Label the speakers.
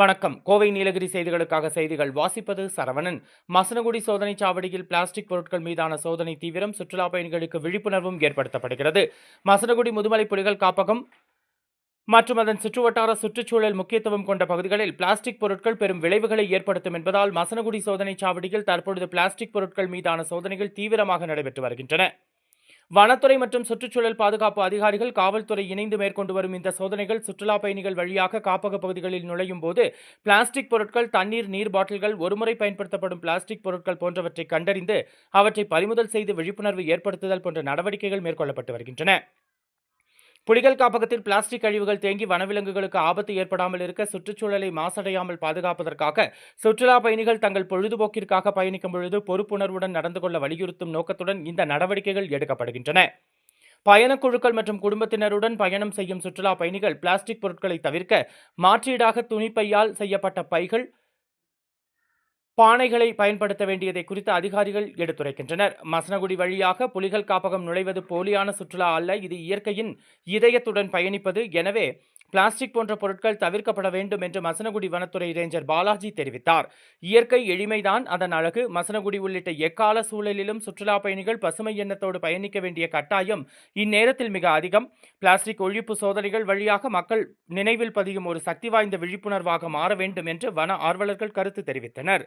Speaker 1: வணக்கம். கோவை நீலகிரி செய்திகளுக்காக செய்திகள் வாசிப்பது சரவணன். மசனகுடி சோதனை சாவடியில் பிளாஸ்டிக் பொருட்கள் மீதான சோதனை தீவிரம் சுற்றுலா பயணிகளுக்கு விழிப்புணர்வும் ஏற்படுத்தப்படுகிறது. மசனகுடி முதுமலை புலிகள் காப்பகம் மற்றும் அதன் சுற்றுவட்டார சுற்றுச்சூழல் முக்கியத்துவம் கொண்ட பகுதிகளில் பிளாஸ்டிக் பொருட்கள் பெரும் விளைவுகளை ஏற்படுத்தும் என்பதால் மசனகுடி சோதனைச் சாவடியில் தற்பொழுது பிளாஸ்டிக் பொருட்கள் மீதான சோதனைகள் தீவிரமாக நடைபெற்று வருகின்றன. வனத்துறை மற்றும் சுற்றுச்சூழல் பாதுகாப்பு அதிகாரிகள் காவல்துறை இணைந்து மேற்கொண்டு வரும் இந்த சோதனைகள் சுற்றுலா பயணிகள் வழியாக காப்பக பகுதிகளில் நுழையும் போது பிளாஸ்டிக் பொருட்கள் தண்ணீர் நீர் பாட்டில்கள் ஒருமுறை பயன்படுத்தப்படும் பிளாஸ்டிக் பொருட்கள் போன்றவற்றை கண்டறிந்து அவற்றை பறிமுதல் செய்து விழிப்புணர்வு ஏற்படுத்துதல் போன்ற நடவடிக்கைகள் மேற்கொள்ளப்பட்டு வருகின்றன. புலிகள் காப்பகத்தில் பிளாஸ்டிக் கழிவுகள் தேங்கி வனவிலங்குகளுக்கு ஆபத்து ஏற்படாமல் இருக்க சுற்றுச்சூழலை மாசடையாமல் பாதுகாப்பதற்காக சுற்றுலா பயணிகள் தங்கள் பொழுதுபோக்கிற்காக பயணிக்கும் பொழுது பொறுப்புணர்வுடன் நடந்து கொள்ள வலியுறுத்தும் நோக்கத்துடன் இந்த நடவடிக்கைகள் எடுக்கப்படுகின்றன. பயணக்குழுக்கள் மற்றும் குடும்பத்தினருடன் பயணம் செய்யும் சுற்றுலா பயணிகள் பிளாஸ்டிக் பொருட்களை தவிர்க்க மாற்றீடாக துணிப்பையால் செய்யப்பட்ட பைகள் பானைகளை பயன்படுத்த வேண்டியதை குறித்து அதிகாரிகள் எடுத்துரைக்கின்றனர். மசனகுடி வழியாக புலிகள் காப்பகம் நுழைவது போலியான சுற்றுலா அல்ல இது இயற்கையின் இதயத்துடன் பயணிப்பது. எனவே பிளாஸ்டிக் போன்ற பொருட்கள் தவிர்க்கப்பட வேண்டும் என்று மசனகுடி வனத்துறை ரேஞ்சர் பாலாஜி தெரிவித்தார். இயற்கை எளிமைதான் அதன் அழகு. மசனகுடி உள்ளிட்ட எக்கால சூழலிலும் சுற்றுலா பயணிகள் பசுமை எண்ணத்தோடு பயணிக்க வேண்டிய கட்டாயம் இந்நேரத்தில் மிக அதிகம். பிளாஸ்டிக் ஒழிப்பு சோதனைகள் வழியாக மக்கள் நினைவில் பதியும் ஒரு சக்தி வாய்ந்த விழிப்புணர்வாக மாற வேண்டும் என்று வன ஆர்வலர்கள் கருத்து தெரிவித்தனர்.